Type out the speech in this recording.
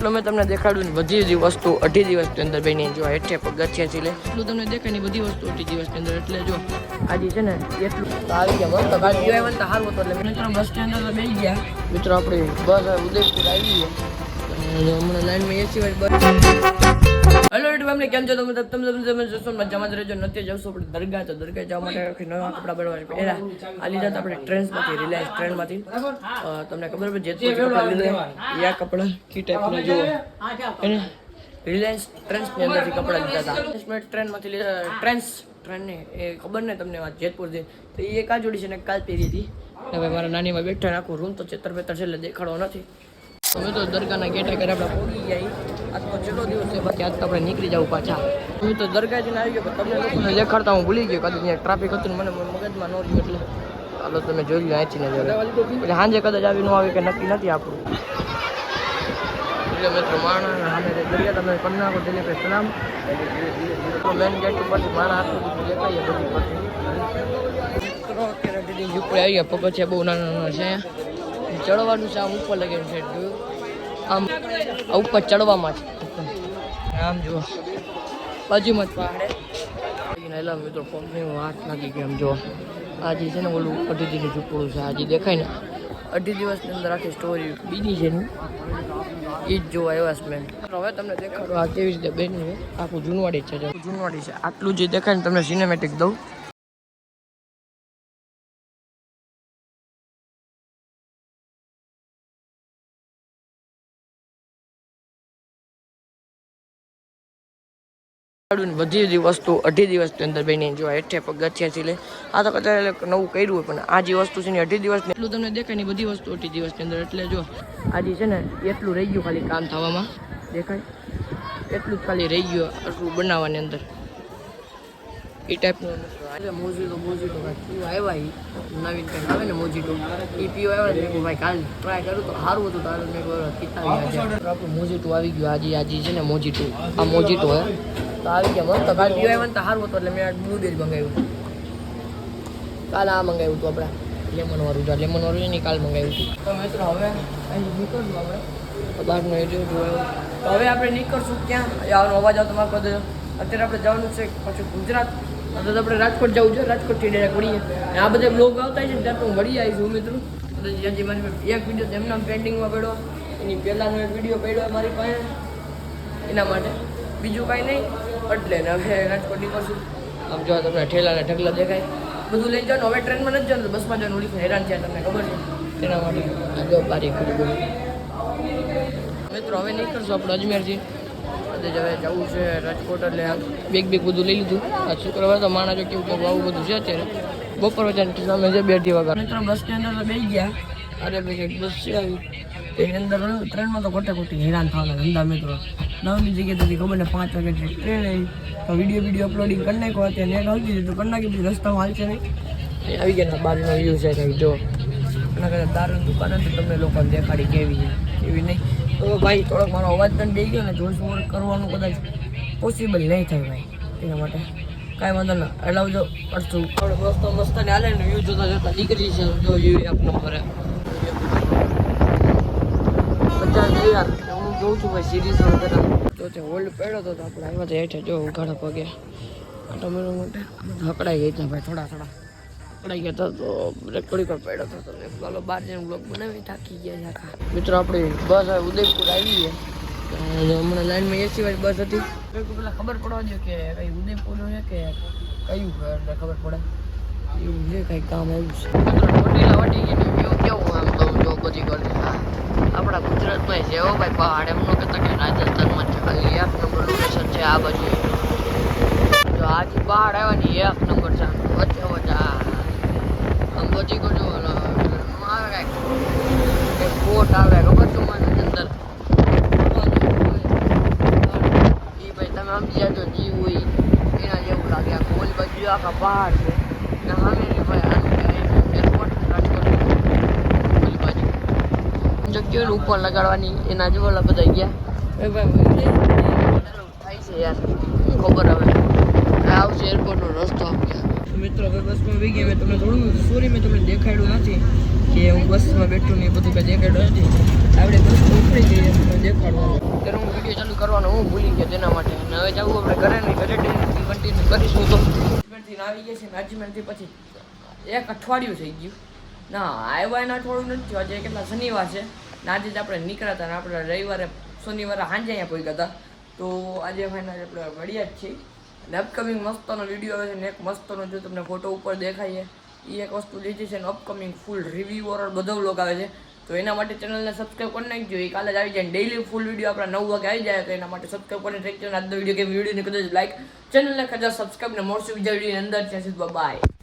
એટલું મેં તમને દેખાડ્યું ને બધી વસ્તુ અઢી દિવસની અંદર બેની જો હેઠે પગથિયાથી લે. એટલું તમને દેખાય ને બધી વસ્તુ અઢી દિવસની અંદર એટલે જો. આજે છે ને એટલું આવી ગયા મસ્ત ગાડી. આવ્યા ને તો સારું હતું એટલે મિત્રો બસ સ્ટેન્ડ અંદર બેસી ગયા. મિત્રો આપણે બસ ઉદયપુર આવી અને હમણાં લાઈનમાં એસી વાળી હેલો યુટ્યુબ તમે તમે તમે તમે રહેજો. નથી જશો આપણે દરગાહ તો દરગાહ જવા માટે નવા કપડાં બનાવવા પહેલા આ લીધા આપણે ટ્રેન્સમાંથી રિલાયન્સ ટ્રેનમાંથી તમને ખબર હોય જેટલું કપડાં ટ્રેન્સની અંદરથી કપડાં લીધા હતા. ટ્રેનમાંથી લીધા ટ્રેન્સ ટ્રેનને એ ખબર ને તમને વાત, જેતપુરથી. તો એ એક આ જોડી છે ને કાલ પહેરી હતી. હવે મારા નાનીમાં બેઠા આખું રૂમ તો ચેતર પેતર છે, એટલે દેખાડો નથી. અમે તો દરગાહના ગેટા કરે આપણે પહોંચી ગયા આજ તો છેલ્લો દિવસ છે, બાકી આજ તો આપણે નીકળી જાવ પાછા. હું તો દરગાહ જઈને આવી ગયો તમને લોકોને દેખાડતા હું ભૂલી ગયો કદાચ ત્યાં ટ્રાફિક હતું મને મગજમાં ન રહ્યું એટલે. ચાલો તમે જોઈ લો અહીંથી ને એટલે સાંજે કદાચ આવી ન આવે કે નક્કી નથી આપણું. એટલે મિત્રો, માણા સામે દરિયા, તમે તેની પર સલામ મેન ગેટ ઉપરથી માણા આટલું દેખાય બધી પરથી મિત્રો, અત્યારે દીદી ઉપર આવી ગયા, પગથિયા બહુ નાના નાના છે. ચડવાનું છે આમ ઉપર લગેલું છે જોયું? આમ આ ઉપર ચડવામાં છે. આમ જુઓ. બાજુમાં જ પહાડે. એલા મિત્રો પગની વાત લાગી ગઈ આમ જુઓ. આજે છે ને ઓલું અઢી દિવસનું ઝૂંપડું છે આજે દેખાય ને. અઢી દિવસની અંદર આખી સ્ટોરી બીજી છે ને એ જ જોવા એવા છે હવે તમને દેખાડો આ કેવી રીતે બેની આખું જૂનવાડી છે. જૂનવાડી છે. આટલું જે દેખાય ને તમને સિનેમેટિક દઉં. બધી જ વસ્તુ અઢી દિવસની અંદર બની જો હેઠે પગથિયાથી લે. આ તો કદાચ નવું કર્યું હોય, પણ આ જે વસ્તુ છે ને અઢી દિવસ એટલું તમને દેખાય ને બધી વસ્તુ અઢી દિવસની અંદર. એટલે જો આજે છે ને એટલું રહી ગયું ખાલી કામ થવામાં. દેખાય? એટલું જ ખાલી રહી ગયું આટલું બનાવવાની અંદર. એ ટાઈપનું એટલે મોજીટો મોજીટો કાંઈક આવ્યા એ નવીન કંઈક આવે ને મોજીટો. એ પીવા આવ્યા મેં ભાઈ, કાલ ટ્રાય કરું તો સારું હતું તારે. મેં પીતા આપણું મોજીટો આવી ગયું, આજે આજે છે ને મોજીટો. આ મોજીટો, હે. તો આવી ગયા મસ્ત કાલ પીવા આવ્યા ને તો સારું હતું, એટલે મેં દૂધ જ મંગાવ્યું. કાલ આ મંગાવ્યું હતું આપણે. લેમન વાળું જો લેમન વાળું છે ને કાલ મંગાવ્યું હતું તો મિત્રો, હવે અહીં નીકળશું આપણે. બહારનો એરિયો જોયો તો હવે આપણે નીકળશું ક્યાં? આવવાનો અવાજ આવતો મારે અત્યારે આપણે જવાનું છે પછી ગુજરાત. તો આપણે રાજકોટ જવું છે રાજકોટથી ડાયરેક્ટ અને આ બધા બ્લોગ આવતા છે ત્યાં હું મળી આવીશું મિત્રો. જ્યાંથી મારી એક વીડિયો એમના પેન્ડિંગમાં પડ્યો. એની પહેલાંનો એક વીડિયો પડ્યો મારી પાસે. એના માટે. બીજું કાંઈ નહીં એટલે ને હવે રાજકોટ નીકળશું આમ જો તમને ઠેલા ને ઢગલા દેખાય. બધું લઈ જવાનું, હવે ટ્રેનમાં નથી જવાનું બસમાં જવાનું ઉડી હેરાન થયા તમને ખબર છે? તેના માટે મિત્રો, હવે નીકળશું આપણે અજમેરથી બધે જ હવે જવું છે રાજકોટ એટલે બેગ બેગ બધું લઈ લીધું. આ શુક્રવાર તો માણા જો કેવું કે આવું બધું છે અત્યારે. બપોર વચ્ચે સામે છે બે અઢી વાગ્યા મિત્રો બસની અંદર તો ગયા. અરે ભાઈ બસ છે આવી. એની અંદર ટ્રેનમાં તો ખોટે ખોટી હેરાન થવાના ધંધા મિત્રો. નવની જગ્યાએ તો ખબર ને પાંચ વાગે ટ્રેન આવી. તો વીડિયો વીડિયો અપલોડિંગ કરી નાખો અત્યારે. નેટ આવતી હતી તો કરી નાખી પછી રસ્તામાં હાલશે નહીં. એ આવી ગયા ને બહારનો વ્યૂ છે કંઈક જો. એના કરતાં દારૂની દુકાન હતી તમને લોકોને દેખાડી કેવી છે એવી નહીં. તો ભાઈ થોડોક મારો અવાજ પણ દઈ ગયો ને જોશ ઓર કરવાનું કદાચ પોસિબલ નહીં થાય ભાઈ એના માટે. કાંઈ વાંધો ના એલાવજો અડધું આપણે મસ્ત મસ્ત ને હાલે ને વ્યૂ જોતા જોતા નીકળી છે જો વ્યૂ એક નંબર હે. જોઉં છું ભાઈ સિરીઝ વગેરે. તો તે હોલ્ડ પડ્યો તો આપણે આવ્યા તો હેઠે જો ઉઘાડા પગે. આટો મેળો માટે. હકડાઈ ગઈ ભાઈ થોડા થોડા. હકડાઈ ગયા તો રેકોર્ડિંગ પર પડ્યો હતો તો ચાલો બહાર જઈને બ્લોગ બનાવી, થાકી ગયા આખા. મિત્રો, આપણી બસ હવે ઉદયપુર આવી છે. હમણાં લાઈનમાં એસી વાળી બસ હતી. પેલા ખબર પડવા જોઈએ કે કઈ ઉદયપુર છે કે કયું એટલે ખબર પડે. એવું છે, કઈ કામ આવ્યું છે. કેવું આમ તો જો બધી કરતી આપણા ગુજરાતમાં છે હો ભાઈ પહાડ એમ ન કહેતા કે રાજસ્થાનમાં છે. ખાલી એક નંબર લોકેશન છે આ બાજુ. જો આજે પહાડ આવ્યા ને એક નંબર છે. વચ્ચે વચ્ચે કાંઈક એક બોટ આવે ખબર છે અંદર એ ભાઈ તમે સમજી જાજો જીવ હોય એના જેવું લાગે આ બાજુ આખા પહાડ છે ઉપર લગાડવાની એના જેવો બધા ગયા થાય છે યાર ખબર હવે. આવશે એરપોર્ટનો રસ્તો. મિત્રો બસમાં આવી ગયા મેં તમને થોડું સોરી મેં તમને દેખાડ્યું નથી કે હું બસમાં બેઠું ને એ બધું કંઈ દેખાડ્યું નથી. આપણે બસ ઉપડી જઈએ દેખાડવાનું. ત્યારે હું વીડિયો ચાલુ કરવાનો હું ભૂલી ગયો તેના માટે. અને હવે જવું આપણે ઘરે નહીં ઘરે કન્ટિન્યુ કરીશું તો. અજમેરથી આવી ગયા છે ને અજમેરથી પછી એક અઠવાડિયું થઈ ગયું. ના, આવ્યા એના થોડું નથી થયું. આજે કેટલા શનિવાર છે. ને આજે જ આપણે નીકળ્યા હતા ને આપણે રવિવારે, શનિવારે સાંજે અહીંયા પહોંચ્યા હતા. તો આજે ફાઇનલ આપણે મળ્યા જ છીએ. અને અપકમિંગ મસ્તનો વીડિયો આવે છે ને એક મસ્તનો જો તમને ફોટો ઉપર દેખાય એ એક વસ્તુ લીધી છે ને અપકમિંગ ફૂલ રિવ્યુ ઓર બધો વ્લોગ આવે છે. તો એના માટે ચેનલને સબસ્ક્રાઈબ કરી નાખજો. એ કાલે જ આવી જાય ડેઈલી ફૂલ વીડિયો આપણા નવ વાગે આવી જાય, તો એના માટે સબસ્ક્રાઈબ કરીને ટ્રેક આજનો વીડિયો કે વિડીયોને કદાચ લાઈક ચેનલને કદાચ સબસ્ક્રાઈબ ને મળશું બીજા વિડીયોની અંદર. ત્યાં સુધી બાય